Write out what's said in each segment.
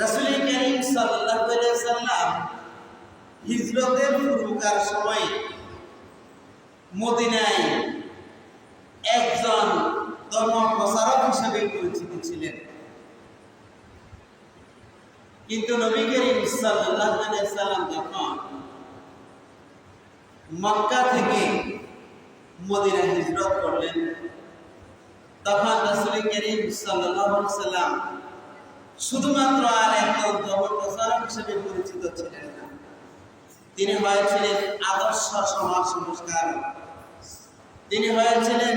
রাসূল করিম সাল্লাম হিজরতের পূর্বকার সময় মদিনায় একজন ধর্ম প্রচারক হিসেবে পরিচিত ছিলেন। কিন্তু নবী করিম সাল্লাম যখন মক্কা থেকে মদিনা হিজরত করলেন, তখন রাসূল করিম সাল্লাম শুধুমাত্র আর একজন ধর্ম প্রচারক হিসেবে পরিচিত ছিলেন না। তিনি হয়েছিলেন আদর্শ সমাজ সংস্কার তিনি হয়েছিলেন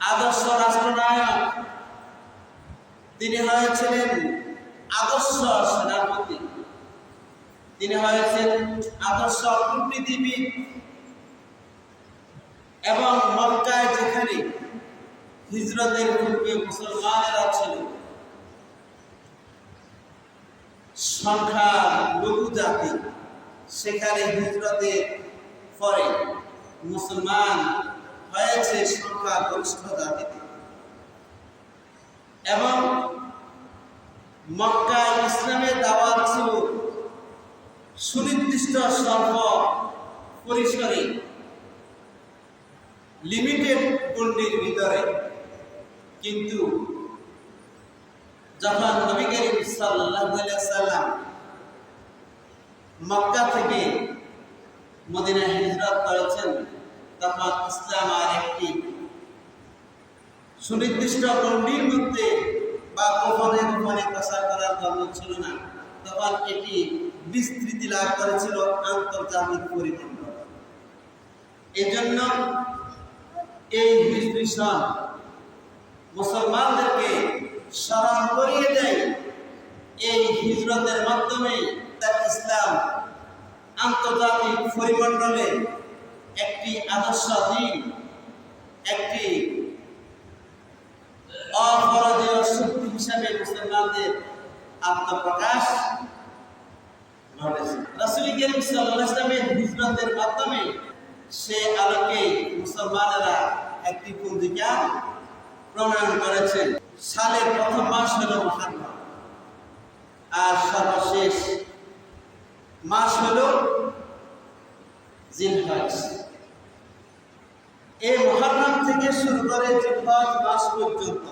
আদর্শ রাষ্ট্রনায়ক। তিনি হয়েছিলেন আদর্শ সেনাপতি। তিনি হয়েছেন আদর্শ কূটনীতিবিদ। এবং মক্কায় যেখানে হিজরতের পূর্বে মুসলমানেরা ছিল সংখ্যা লঘু জাতি। সেখানে হিজরতের পরে মুসলমান হয়েছে সংখ্যা গরিষ্ঠ জাতিতে। এবং মক্কা ইসলামের দাওয়াত ছিল সুনির্দিষ্ট স্বল্প পরিসরে লিমিটেড গণ্ডির ভিতরে। কিন্তু যখন নবী করিম সাল্লাল্লাহু আলাইহি সাল্লাম মক্কা থেকে মদিনায় হিজরত করেছেন, তখন ইসলাম আর একটি সুনির্দিষ্ট গণ্ডির মধ্যে বা গোপনে গোপনে প্রচার করার ধর্ম ছিল না। তখন এটি বিস্তৃতি লাভ করেছিল আন্তর্জাতিক পরিমণ্ডল এজন্য এই সন মুসলমানদেরকে স্মরণ করিয়ে দেয়। এই হিজরতের মাধ্যমে তার ইসলাম আন্তর্জাতিক পরিমণ্ডলে একটি আদর্শ দিন, একটি অপরাজেয় শক্তি হিসাবে মুসলমানদের আত্মপ্রকাশ ঘটেছে। মাধ্যমে সে আলোকে মুসলমানেরা একটি পঞ্জিকা প্রণয়ন করেছেন। সালের প্রথম মাস হল মহারম আর সর্বশেষ মাস হল জিলহজ। এই মহারম থেকে শুরু করে জিলহজ মাস পর্যন্ত,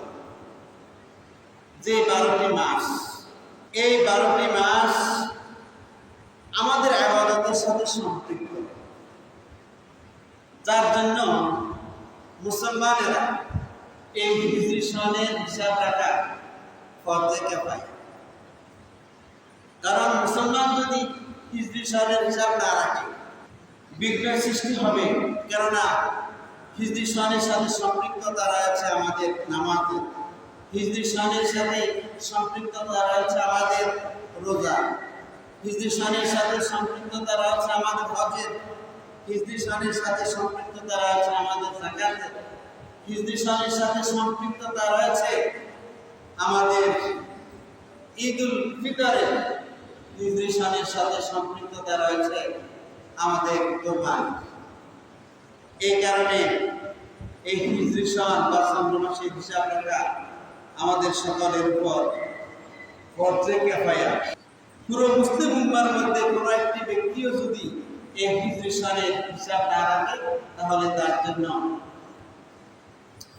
যে বারোটি মাস, এই বারোটি মাস আমাদের আবাদতের সাথে সম্পৃক্ত। যার জন্য মুসলমানেরা এই সনের হিসাব রাখা ফর্জে পায় কারণ মুসলমান যদি হিজরি সনের হিসাব না রাখে বিঘ্ন সৃষ্টি হবে। কেননা হিজরি সনের সাথে সম্পৃক্ততা রয়েছে আমাদের নামাজের হিজরি সনের সাথে সম্পৃক্ততা রয়েছে আমাদের রোজা। হিজরি সনের সাথে সম্পৃক্ততা রয়েছে আমাদের হজের। হিজরি সনের সাথে সম্পৃক্ততা রয়েছে আমাদের জাকাতের। হিজরি সাথে সম্পৃক্ততা রয়েছে আমাদের ঈদুল ফিতরের হিজরি সনের সাথে সম্পৃক্ততা রয়েছে আমাদের কোরবান এই কারণে এই হিজরি বা চন্দ্র হিসাব রাখা আমাদের সকলের উপর ফর্জে কেফায়া। পুরো মুসলিম উম্মার মধ্যে কোনো একটি ব্যক্তিও যদি এই হিজরি হিসাব না রাখে, তাহলে তার জন্য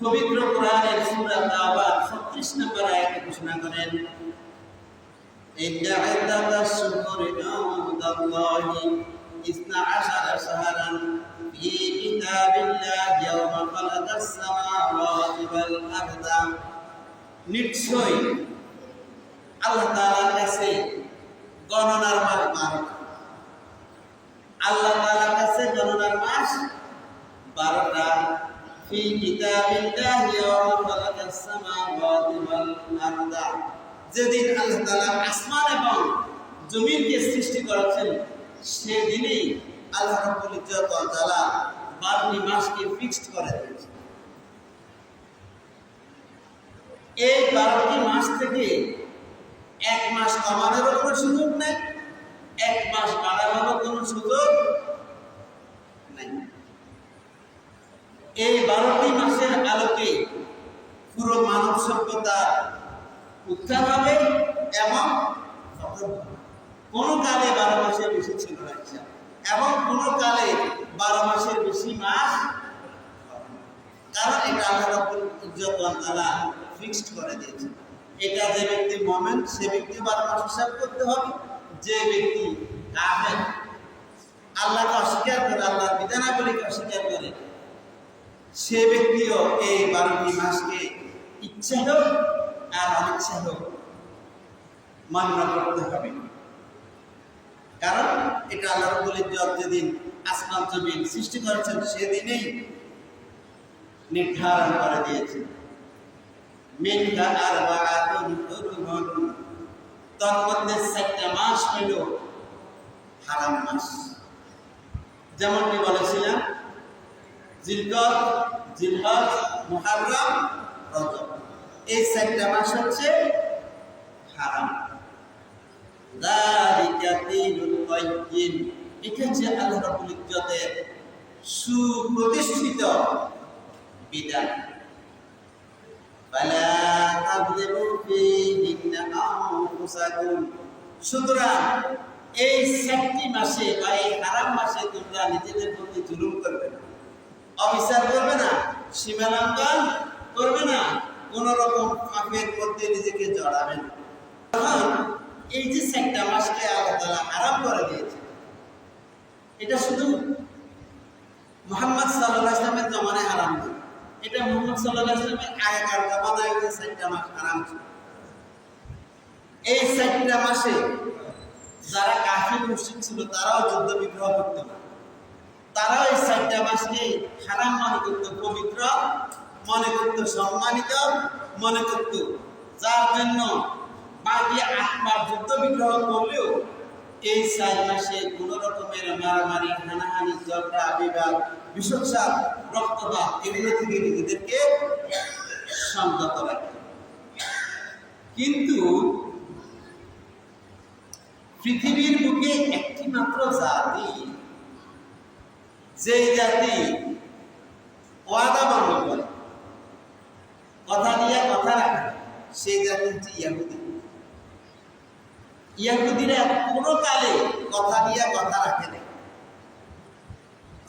পবিত্র কোরআনের সূরা তাওবা 36 নম্বর আয়াতে ঘোষণা করেন إن عدة الشهور عند الله اثنا عشر شهرا في كتاب الله يوم خلق السماوات والأرض নিশ্চয় আল্লাহ তাআলার কাছে গণনার মাস বারোটা আল্লাহ তাআলার কাছে গণনার মাস বারোটা في كتاب الله يوم خلق السماوات والأرض যেদিন আল্লাহ তাআলা আসমান এবং জমিনকে সৃষ্টি করেছেন সেদিনই আল্লাহ রাব্বুল ইজ্জত ওয়াল জালাল বারোটি মাসকে ফিক্সড করে দিয়েছে এই বারোটি মাস থেকে এক মাস কমানোরও কোনো সুযোগ নেই এক মাস বাড়ানোরও কোনো সুযোগ নেই এই বারোটি মাসের আলোকে পুরো মানব সভ্যতা উত্থান হবে এবং কোনো কালে বারো মাসের বেশি ছিল না এবং কোনো কালে বারো মাসের বেশি মাস। কারণ এটা আল্লাহ ইজ্জত ওয়াল ফিক্সড করে দিয়েছে এটা যে ব্যক্তি মোমেন্ট সে ব্যক্তি বারো মাস হিসাব করতে হবে। যে ব্যক্তি আল্লাহকে অস্বীকার করে, আল্লাহর বিধানাবলীকে অস্বীকার করে সে ব্যক্তিও এই বারোটি মাসকে ইচ্ছা হোক আর অনিচ্ছা হোক মান্য করতে হবে। কারণ এটা আল্লাহ ইজ্জত যেদিন আসমান জমিন সৃষ্টি করেছেন, সেদিনেই নির্ধারণ করে দিয়েছে মিনহা আরবাআতুন হুরুমুন তন্মধ্যে চারটা মাস হইল হারাম মাস। যেমনটি বলেছিলাম জিলকদ জিলহজ, মুহাররম, রজব। এই চারটা মাস হচ্ছে হারাম। যালিকা দীনুল এটা আল্লাহ রাব্বুল ইজ্জতের সুপ্রতিষ্ঠিত বিধান। ফালা তাযলিমু ফীহিন্না আনফুসাকুম। সুতরাং এই চারটি মাসে বা এই হারাম মাসে তোমরা নিজেদের প্রতি জুলুম করবে না। অবিচার করবে না, সীমালঙ্ঘন করবে না কোন রকম পাপের মধ্যে নিজেকে জড়াবে না। এই যে চারটা মাসকে আল্লাহ তাআলা হারাম করে দিয়েছে, এটা শুধু মোহাম্মদ সাল্লাল্লাহু আলাইহি ওয়াসাল্লামের জমানায় হারাম না, এটা মোহাম্মদ সাল্লাল্লাহু আলাইহি ওয়াসাল্লামের আগেকার জমানায় ওই চারটা মাস হারাম ছিল। এই চারটা মাসে যারা কাফির, মুশরিক ছিল, তারাও যুদ্ধ বিগ্রহ করতে না। তারাও এই চারটা মাসকে হারাম মনে করত, পবিত্র মনে করত, সম্মানিত মনে করত। যার জন্য বাকি আট মাস যুদ্ধ বিগ্রহ করলেও এই চার মাসে কোন রকমের মারামারি, হানাহানি, ঝগড়া, বিবাদ বিষসাপ রক্তপাত এগুলো থেকে নিজেদেরকে সংযত রাখে। কিন্তু পৃথিবীর বুকে একটি মাত্র জাতি যে জাতি ওয়াদা ভঙ্গ করে, কথা দিয়ে কথা রাখে, সেই জাতি হচ্ছে ইয়াহুদি। ইয়াহুদিরা কোনো কালে কথা দিয়ে কথা রাখে না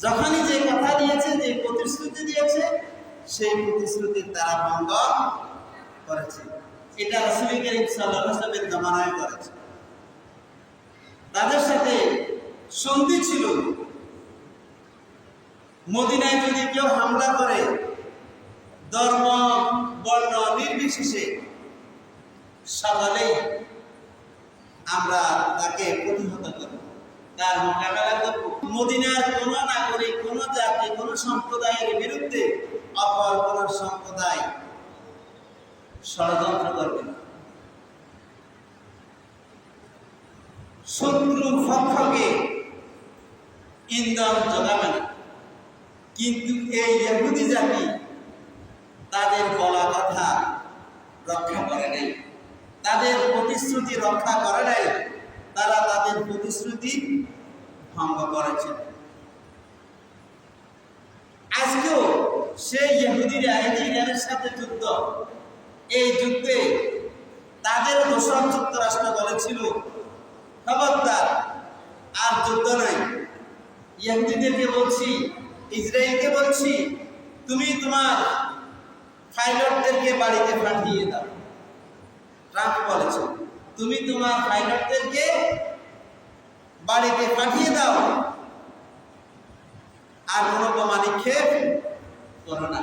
যখনই যে কথা দিয়েছে, যে প্রতিশ্রুতি দিয়েছে, সেই প্রতিশ্রুতি তারা ভঙ্গ করেছে। এটা রসুল করিম সাল্লামের জমানায় করেছে। তাদের সাথে সন্ধি ছিল। মদিনায় যদি কেউ হামলা করে, ধর্ম, বর্ণ নির্বিশেষে, সকলেই আমরা তাকে প্রতিহত করব। তার মোকাবেলা করব। মদিনার কোন নাগরিক, কোন জাতি, কোন সম্প্রদায়ের বিরুদ্ধে অপর কোন সম্প্রদায় ষড়যন্ত্র করবে শত্রু পক্ষকে ইন্ধন যোগাবে না। কিন্তু এই ইহুদি জাতি তাদের বলা কথা রক্ষা করে নাই। তাদের প্রতিশ্রুতি রক্ষা করে নাই, তারা তাদের প্রতিশ্রুতি ভঙ্গ করেছে। আজকেও সেই ইহুদিরা ইরানের সাথে যুদ্ধ। এই যুদ্ধে তাদের দোষর যুক্তরাষ্ট্র বলেছিল, খবরদার, আর যুদ্ধ নাই ইহুদিদেরকে বলছি ইসরায়েলকে বলছি, তুমি তোমার পাইলটদেরকে বাড়িতে পাঠিয়ে দাও। ট্রাম্প বলেছে তুমি তোমার পাইলটদেরকে বাড়িতে পাঠিয়ে দাও। আর কোনো বোমা নিক্ষেপ করো না।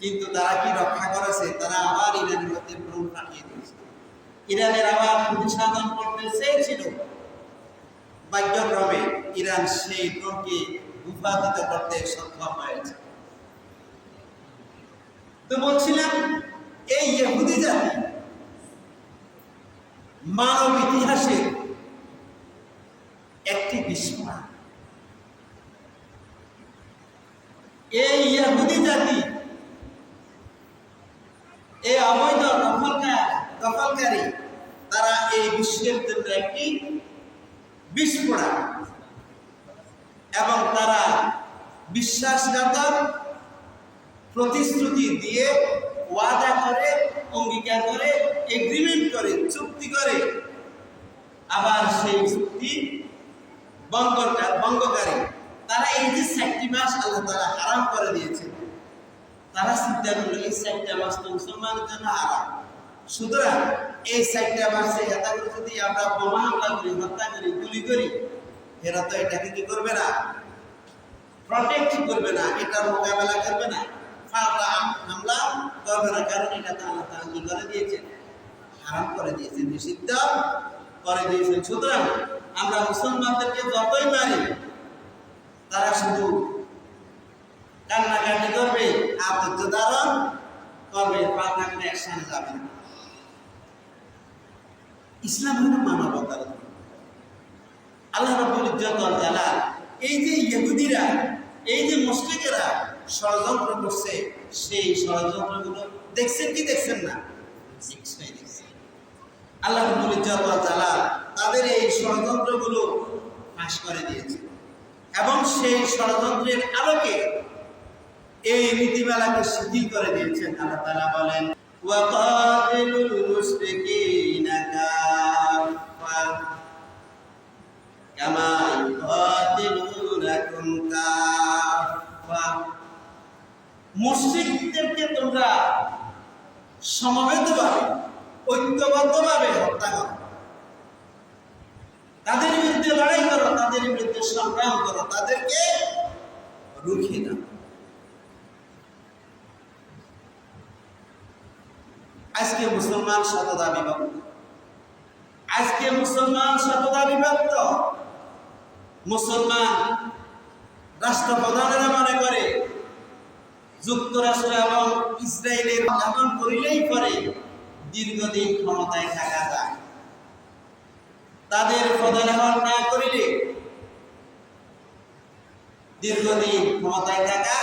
কিন্তু তারা কি রক্ষা করেছে, তারা আবার ইরানের মধ্যে ড্রোন পাঠিয়ে দিয়েছে। ইরানের আবার প্রতিসাধন করতে চেয়েছিল। ভাগ্যক্রমে ইরান সেই ড্রোনকে উৎপাদিত করতে সক্ষম হয়েছে। তো বলছিলাম, এই ইহুদি জাতি মানব ইতিহাসে একটি বিস্ময়। এই ইয়াহুদি জাতি, এই অবৈধ দখলকার তারা এই বিশ্বের জন্য একটি বিস্ফোরা এবং তারা বিশ্বাসঘাতক প্রতিশ্রুতি দিয়ে ওয়াদা করে, অঙ্গীকার করে এগ্রিমেন্ট করে, চুক্তি করে। আবার সেই চুক্তি ভঙ্গকারী তারা এই যে চারটি মাস আল্লাহ তারা হারাম করে দিয়েছে তারা চিন্তা করল, এই চারটা মাস তো মুসলমানের জন্য হারাম। সুতরাং এই চারটা মাসে এটা করে যদি আমরা বোমা হামলা করি, হত্যা করি, গুলি করি এরা তো এটাকে কি করবে না। প্রটেক্ট করবে না এটা মোকাবেলা করবে না। হামলা করবে না কারণ এটা তো আল্লাহ কি করে দিয়েছেন হারাম করে দিয়েছেন নিষিদ্ধ করে দিয়েছেন সুতরাং আমরা মুসলমানদেরকে যতই মারি, তারা শুধু কান্নাকাটি করবে, আবদ্ধ ধারণ করবে একসাথে যাবে ইসলাম হলো মানবতার। আল্লাহ রাব্বুল ইজ্জত ওয়াল জালাল। এই যে ইহুদিরা, এই যে মুশরিকেরা ষড়যন্ত্র করছে, সেই ষড়যন্ত্রগুলো দেখছেন কি দেখছেন না? আল্লাহ রাব্বুল ইজ্জত ওয়াল জালাল তাদের এই ষড়যন্ত্রগুলো ফাঁস করে দিয়েছে। এবং সেই ষড়যন্ত্রের আলোকে এই নীতিমালাকে শিথিল করে দিয়েছেন। আল্লাহ তাআলা বলেন ওয়াকাতিলুল মুশরিকদেরকে তোমরা সমবেতভাবে, ঐক্যবদ্ধভাবে হত্যা করো। তাদের বিরুদ্ধে লড়াই করো, তাদের বিরুদ্ধে সংগ্রাম করো, তাদেরকে রুখে দাও। আজকে মুসলমান শতদা বিভক্ত। আজকে মুসলমান শতদা বিভক্ত। মুসলমান রাষ্ট্রপ্রধানেরা মনে করে যুক্তরাষ্ট্র এবং ইসরায়েলের দমন করিলেই পরে দীর্ঘদিন ক্ষমতায় থাকা যায়। তাদের প্রধান না করিলে দীর্ঘদিন ক্ষমতায় থাকা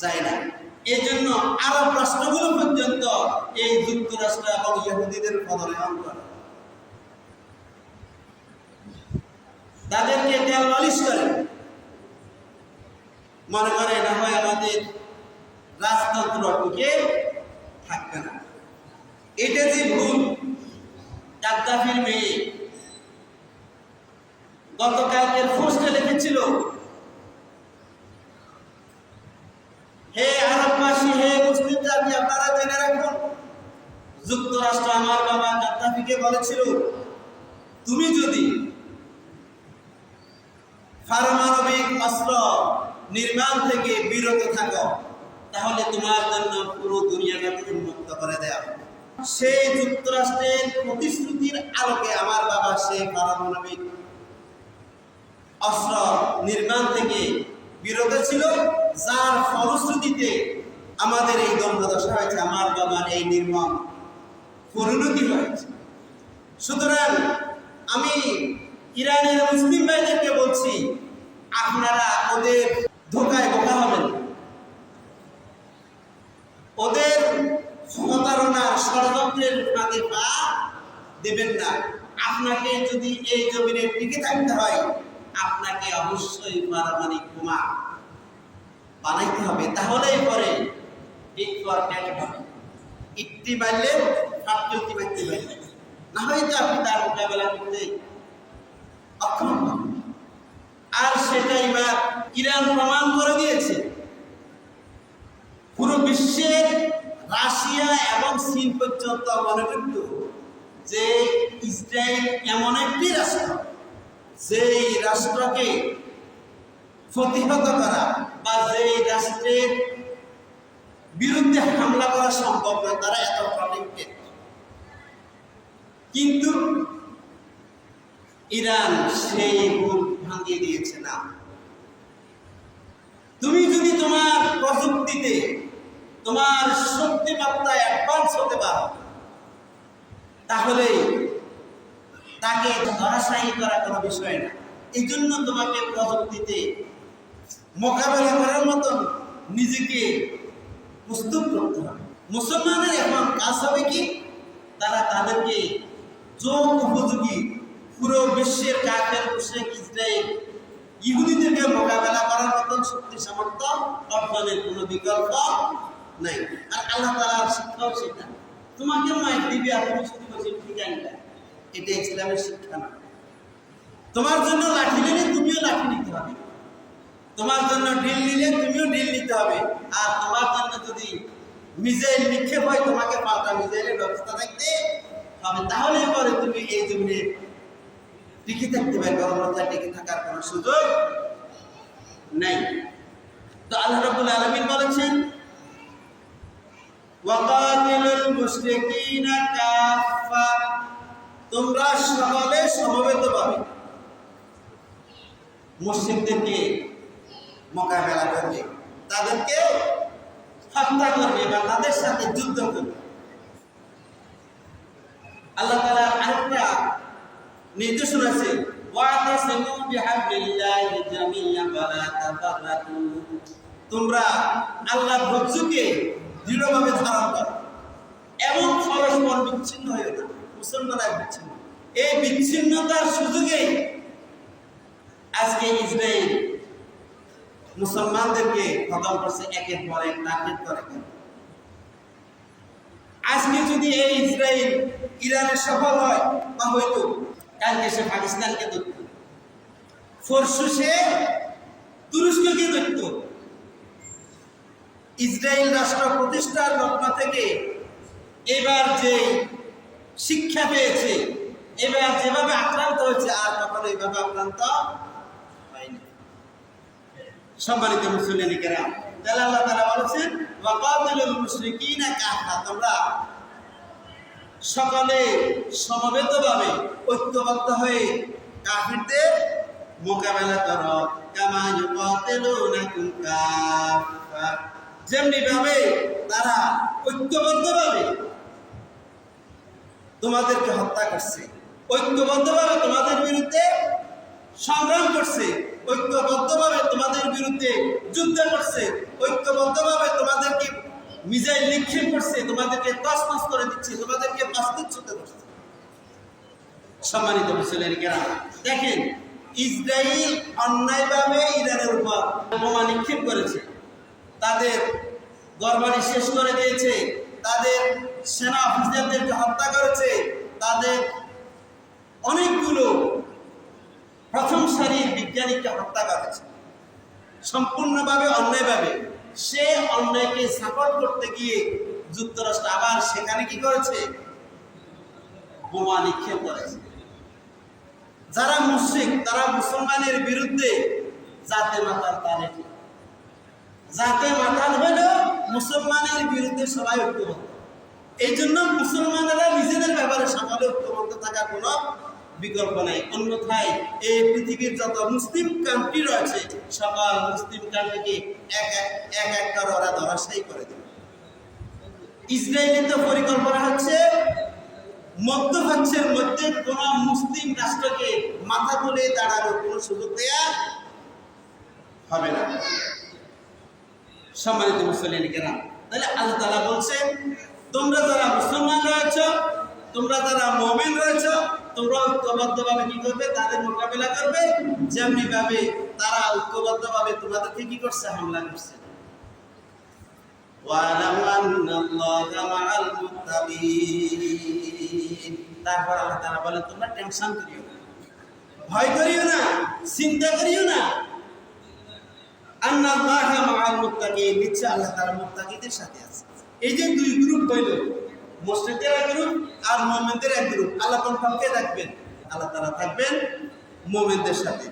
যায় না। এই জন্য আরও প্রশ্নগুলো পর্যন্ত এই যুক্তরাষ্ট্র এবং ইহুদিদের পদলেহন করে তাদেরকে তেল মালিশ করে। মনে করে, না হয় আমাদের রাজতন্ত্র টিকে থাকবে না। এটা যে ভুল গাদ্দাফির মেয়ে। গতকালকের পোস্টে লিখেছিল, হে আরববাসী, হে মুসলিম জাতি, আপনারা জেনে রাখুন, যুক্তরাষ্ট্র আমার বাবা গাদ্দাফিকে বলেছিল, তুমি যদি পারমাণবিক অস্ত্র নির্মাণ থেকে বিরত থাকো। তাহলে তোমার জন্য পুরো দুনিয়াটাকে উন্মুক্ত করে দেয়া সেই যুক্তরাষ্ট্রের প্রতিশ্রুতির আলোকে আমার বাবা সেই পারমাণবিক অস্ত্র নির্মাণ থেকে বিরত ছিল, যার ফলশ্রুতিতে আমাদের এই দণ্ডদশা হয়েছে, আমার বাবার এই নির্মম পরিণতি হয়েছে। সুতরাং আমি ইরানের মুসলিম ভাইদেরকে বলছি, আপনারা ওদের ধোকায়, বোকা হবেন। ওদের প্রতারণার ষড়যন্ত্রের ফাঁদে পা দেবেন না। আপনাকে যদি এই জমিনে টিকে থাকতে হয়, আপনাকে অবশ্যই পারমাণবিক বোমা বানাইতে হবে। তাহলেই পরে ফর ট্যাট হবে। ইটটি বাড়লে বাড়তে পারবে না হয়তো আপনি তার মোকাবেলা করতে অক্ষম হবেন। আর সেটা এবার ইরান প্রমাণ করে দিয়েছে। পুরো বিশ্বের রাশিয়া এবং চীন পর্যন্ত মনে করত যে ইসরায়েল এমন একটি রাষ্ট্র যেই রাষ্ট্রকে প্রতিহত করা বা যেই রাষ্ট্রের বিরুদ্ধে হামলা করা সম্ভব নয়, তারা এত প্রটেক্টেড কিন্তু ইরান সেই ভুল ভাঙিয়ে দিয়েছে, না। তুমি যদি তোমার প্রযুক্তিতে, তোমার শক্তিমাত্রায় অ্যাডভান্স হতে পারো, তাহলে তাকে ধরাশায়ী করা কোনো বিষয় না। এই জন্য তোমাকে প্রযুক্তিতে মোকাবেলা করার মতন নিজেকে প্রস্তুত করতে হবে। মুসলমানের এখন কাজ হবে কি? তারা তাদেরকে যোগ উপযোগী পুরো বিশ্বের কাকের মুশেক ইসরায়েল ইহুদিদেরকে মোকাবেলা করার মতন শক্তি সামর্থ্য অর্জনের কোনো বিকল্প নাই। আর আল্লাহ তালার শিক্ষাও সেটা। তোমাকে মায়ের দিবে আর তুমি শুধু বসে ঠিকানিটা এটা ইসলামের শিক্ষা না। তোমার জন্য লাঠি নিলে তুমিও লাঠি নিতে হবে। তোমার জন্য ডিল নিলে তুমিও ডিল নিতে হবে। আর তোমার জন্য যদি মিজাইল নিক্ষেপ হয়, তোমাকে পাল্টা মিজাইলের ব্যবস্থা থাকতে হবে তাহলে পরে তুমি এই জমিনে টিকে থাকতে পারবে অন্যথায় টিকে থাকার কোনো সুযোগ নেই। তো আল্লাহ রাব্বুল আলামিন বলেছেন তোমরা সকলে সমবেতভাবে মুশরিকদেরকে মোকাবেলা করবে, তাদেরকে হত্যা করবে বা তাদের সাথে যুদ্ধ করবে। আল্লাহ তাআলা আরেকটা ওয়া তাফাররাকু। তোমরা আল্লাহর ধৈর্যকে দৃঢ়ভাবে ধারণ করো। এবং পরস্পর বিচ্ছিন্ন হয়ে না, মুসলমানরা বিচ্ছিন্ন। এই বিচ্ছিন্নতার সুযোগে আজকে ইসরায়েল মুসলমানদেরকে খতম করছে, একের পর এক টার্গেট করে আজকে যদি এই ইসরায়েল ইরানে সফল হয় বা হয়তো কালকে সে পাকিস্তানকে ধরত। পরশু সে তুরস্ককে ধরত। ইসরায়েল রাষ্ট্র প্রতিষ্ঠার লগ্ন থেকে এবার যে শিক্ষা পেয়েছে, এবার যেভাবে আক্রান্ত হয়েছে, আর কখনো এইভাবে আক্রান্ত হয়নি। সম্মানিত মুসলিমেরা তাহলে আল্লাহ তাআলা বলেছেন ওয়াকাতিলুল মুশরিকিনা কাফা তোমরা সকলে সমবেতভাবে ঐক্যবদ্ধ হয়ে কাফিরদের মোকাবেলা করো। যেমনি ভাবে তারা ঐক্যবদ্ধভাবে তোমাদেরকে হত্যা করছে, ঐক্যবদ্ধভাবে তোমাদের বিরুদ্ধে সংগ্রাম করছে, ঐক্যবদ্ধভাবে তোমাদের বিরুদ্ধে যুদ্ধ করছে, ঐক্যবদ্ধভাবে তোমাদেরকে মিজাইল নিক্ষেপ করছে, তোমাদেরকে তসমাস করে দিচ্ছে, তোমাদেরকে বাস্তুচ্যুত করছে সম্মানিত মুসলিম কেরা দেখেন ইসরায়েল অন্যায়ভাবে ইরানের উপর বোমা নিক্ষেপ করেছে। তাদের গরবারি শেষ করে দিয়েছে, তাদের সেনা অফিসারদেরকে হত্যা করেছে, তাদের অনেকগুলো প্রথম সারির বিজ্ঞানীকে হত্যা করেছে। সম্পূর্ণভাবে অন্যায়ভাবে। সে অন্যায়কে সাপোর্ট করতে গিয়ে যুক্তরাষ্ট্র আবার সেখানে কি করেছে? বোমা নিক্ষেপ করেছে। যারা মুসলিম, তারা মুসলমানের বিরুদ্ধে জাতে মাতার তারে জাতে মাতাল হলেও মুসলমানের বিরুদ্ধে সবাই ঐক্যবদ্ধ। এই জন্য মুসলমানেরা নিজেদের ব্যাপারে সকলে ঐক্যবদ্ধ থাকা কোনো বিকল্প নাই। অন্যথায় এই পৃথিবীর যত মুসলিম কান্ট্রি রয়েছে, সকল মুসলিম কান্ট্রিকে এক এক এক এক করে ওরা করে দেবে। ইসরায়েলি তো পরিকল্পনা হচ্ছে মধ্যপ্রাচ্যের মধ্যে কোন মুসলিম রাষ্ট্রকে মাথা তুলে দাঁড়ানোর কোনো সুযোগ দেয়া হবে না। সম্মানিত মুসলিম কেরাম, তাহলে আল্লাহ তালা বলছেন, তোমরা যারা মুসলমান রয়েছ, তোমরা যারা মোমেন রয়েছ তোমরা ঐক্যবদ্ধভাবে কি করবে? তাদের মোকাবেলা করবে। যেমনি ভাবে তারা ঐক্যবদ্ধভাবে তোমাদেরকে কি করছে? হামলা করছে। তারপর আল্লাহ তারা বলেন তোমরা টেনশন করিও ভয় করিও না। চিন্তা করিও না। আল্লাহ নিশ্চয় আল্লাহ তারা মুক্তাকিদের সাথে আছে। এই যে দুই গ্রুপ হইল মুশরিকদের এক গ্রুপ আর মোমেনদের এক গ্রুপ আল্লাহ কোন থাকবেন আল্লাহ তারা থাকবেন মোমেনদের সাথে।